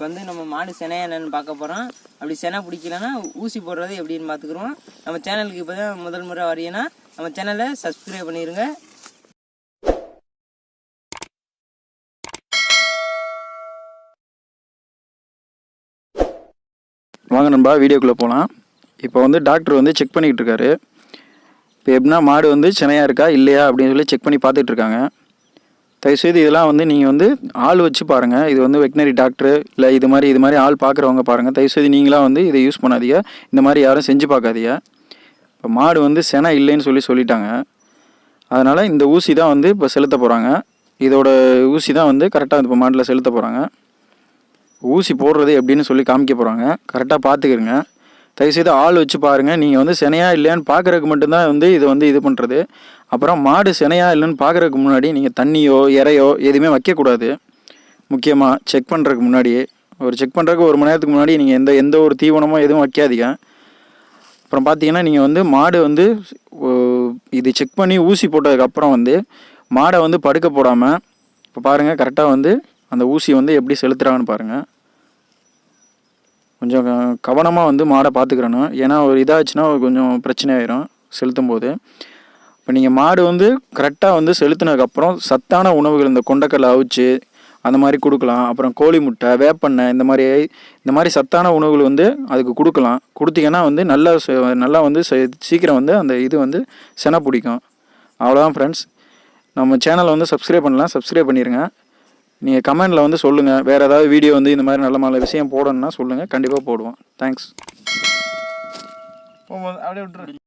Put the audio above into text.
இப்போ வந்து நம்ம மாடு செனையா என்னென்னு பார்க்க போகிறோம் அப்படி செனை பிடிக்கலன்னா ஊசி போடுறது எப்படின்னு பார்த்துக்குறோம் நம்ம சேனலுக்கு இப்போ தான் முதல் முறை வரையினா நம்ம சேனலை சப்ஸ்கிரைப் பண்ணிடுங்க வாங்க நண்பா வீடியோக்குள்ளே போகலாம் இப்போ வந்து டாக்டர் வந்து செக் பண்ணிக்கிட்டு இருக்காரு. இப்போ எப்படின்னா மாடு வந்து சென்னையாக இருக்கா இல்லையா அப்படின்னு சொல்லி செக் பண்ணி பார்த்துட்டு இருக்காங்க. தயவுசெய்து இதெல்லாம் வந்து நீங்கள் வந்து ஆள் வச்சு பாருங்கள் இது வந்து வெட்டினரி டாக்டர் இல்லை இது மாதிரி இது மாதிரி ஆள் பார்க்குறவங்க பாருங்கள் தயவுசெய்து நீங்களாம் வந்து இதை யூஸ் பண்ணாதீங்க. இந்த மாதிரி யாரும் செஞ்சு பார்க்காதீங்க இப்போ மாடு வந்து செனை இல்லைன்னு சொல்லி சொல்லிட்டாங்க. அதனால் இந்த ஊசி தான் வந்து இப்போ செலுத்த போகிறாங்க இதோட ஊசி தான் வந்து கரெக்டாக இப்போ மாட்டில் செலுத்த போகிறாங்க ஊசி போடுறது எப்படின்னு சொல்லி காமிக்க போகிறாங்க கரெக்டாக பார்த்துக்கிறங்க தயவுசெய்து ஆள் வச்சு பாருங்கள் நீங்கள் வந்து செனையாக இல்லையான்னு பார்க்குறதுக்கு மட்டும்தான் வந்து இது வந்து இது பண்ணுறது அப்புறம் மாடு சினையா இல்லைன்னு பார்க்குறதுக்கு முன்னாடி நீங்கள் தண்ணியோ இறையோ எதுவுமே வைக்கக்கூடாது. முக்கியமாக செக் பண்ணுறதுக்கு முன்னாடியே. ஒரு செக் பண்ணுறதுக்கு ஒரு மணி நேரத்துக்கு முன்னாடி நீங்கள் எந்த எந்த ஒரு தீவனமோ எதுவும் வைக்காதீங்க. அப்புறம் பார்த்தீங்கன்னா நீங்கள் வந்து மாடு வந்து இது செக் பண்ணி ஊசி போட்டதுக்கப்புறம் வந்து மாடை வந்து படுக்க போடாமல் இப்போ பாருங்கள் கரெக்டாக வந்து அந்த ஊசி வந்து எப்படி செலுத்துகிறாங்கன்னு பாருங்கள் கொஞ்சம் கவனமாக வந்து மாடை பார்த்துக்கிறணும். ஏன்னா ஒரு இதாச்சுன்னா கொஞ்சம் பிரச்சனை ஆயிரும் செலுத்தும் போது இப்போ நீங்கள் மாடு வந்து கரெக்டாக வந்து செலுத்தினதுக்கப்புறம் சத்தான உணவுகள் இந்த கொண்டக்கடலை அவிச்சு அந்த மாதிரி கொடுக்கலாம். அப்புறம் கோழி முட்டை வேப்பெண்ணெய் இந்த மாதிரி இந்த மாதிரி சத்தான உணவுகள் வந்து அதுக்கு கொடுக்கலாம். கொடுத்தீங்கன்னா வந்து நல்லா நல்லா வந்து சீக்கிரம் வந்து அந்த இது வந்து செனை பிடிக்கும். அவ்வளோதான் ஃப்ரெண்ட்ஸ் நம்ம சேனலை வந்து சப்ஸ்கிரைப் பண்ணலாம் சப்ஸ்கிரைப் பண்ணிடுங்க நீங்கள் கமெண்டில் வந்து சொல்லுங்கள் வேறு ஏதாவது வீடியோ வந்து இந்த மாதிரி நல்ல நல்ல விஷயம் போடணும்னா சொல்லுங்கள் கண்டிப்பாக போடுவோம். தேங்க்ஸ் போகும்போது அப்படியே விட்டுரு.